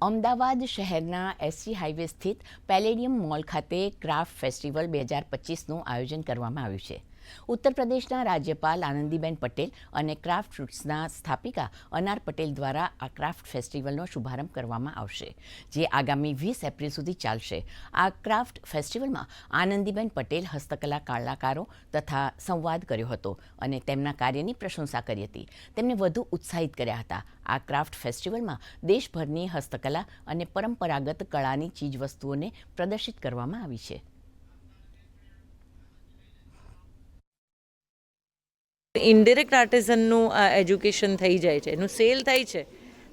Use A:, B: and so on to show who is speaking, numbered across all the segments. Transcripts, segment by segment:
A: અમદાવાદ શહેરના SC highway સ્થિત Palladium mall ખાતે ક્રાફ્ટ ફેસ્ટિવલ બે હજાર પચીસનું આયોજન કરવામાં આવ્યું છે. ઉત્તર પ્રદેશના રાજ્યપાલ આનંદીબેન પટેલ અને ક્રાફ્ટ ફ્રૂટ્સના સ્થાપિકા અનાર પટેલ દ્વારા આ ક્રાફ્ટ ફેસ્ટિવલનો શુભારંભ કરવામાં આવશે, જે આગામી વીસ એપ્રિલ સુધી ચાલશે. આ ક્રાફ્ટ ફેસ્ટિવલમાં આનંદીબેન પટેલ હસ્તકલા કલાકારો તથા સંવાદ કર્યો હતો અને તેમના કાર્યની પ્રશંસા કરી હતી. તેમને વધુ ઉત્સાહિત કર્યા હતા. આ ક્રાફ્ટ ફેસ્ટિવલમાં દેશભરની હસ્તકલા અને પરંપરાગત કળાની ચીજવસ્તુઓને પ્રદર્શિત કરવામાં આવી છે.
B: ઇનડિરેક્ટ આર્ટિઝનનું આ એજ્યુકેશન થઈ જાય છે, એનું સેલ થાય છે.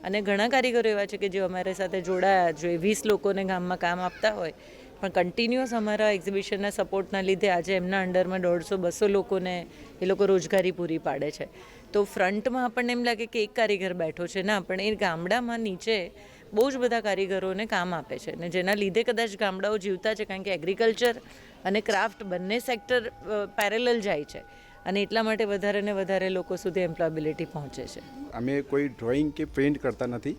B: અને ઘણા કારીગરો એવા છે કે જે અમારી સાથે જોડાયા છે વીસ લોકોને ગામમાં કામ આપતા હોય, પણ કન્ટિન્યુઅસ અમારા એક્ઝિબિશનના સપોર્ટના લીધે આજે એમના અંડરમાં દોઢસો, બસો લોકોને એ લોકો રોજગારી પૂરી પાડે છે. તો ફ્રન્ટમાં આપણને એમ લાગે કે એક કારીગર બેઠો છે, ના, પણ એ ગામડામાં નીચે બહુ જ બધા કારીગરોને કામ આપે છે. અને જેના લીધે કદાચ ગામડાઓ જીવતા છે, કારણ કે એગ્રીકલ્ચર અને ક્રાફ્ટ બંને સેક્ટર પેરેલલ જાય છે. અને એટલા માટે વધારે ને વધારે લોકો સુધી એમ્પ્લોયબિલિટી પહોંચે છે.
C: અમે કોઈ ડ્રોઈંગ કે પ્રિન્ટ કરતા નથી.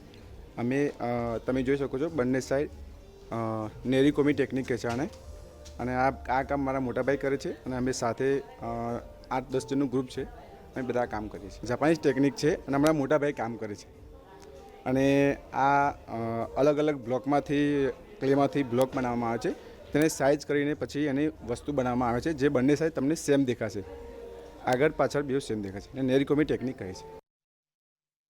C: અમે તમે જોઈ શકો છો, બંને સાઈડ નેરિકોમી ટેકનિક છે આને. અને આ આ કામ મારા મોટાભાઈ કરે છે અને અમે સાથે આઠ દસ જણનું ગ્રુપ છે. અમે બધા કામ કરીએ છીએ. જાપાનીઝ ટેકનિક છે અને અમારા મોટાભાઈ કામ કરે છે. અને આ અલગ અલગ બ્લોકમાંથી, ક્લેમાંથી બ્લોક બનાવવામાં આવે છે. તેને સાઇઝ કરીને પછી એની વસ્તુ બનાવવામાં આવે છે, જે બંને સાઇઝ તમને સેમ દેખાશે. આગળ પાછળ બે સેમ દેખાશે અને નેરી કોમી ટેકનિક કહે છે.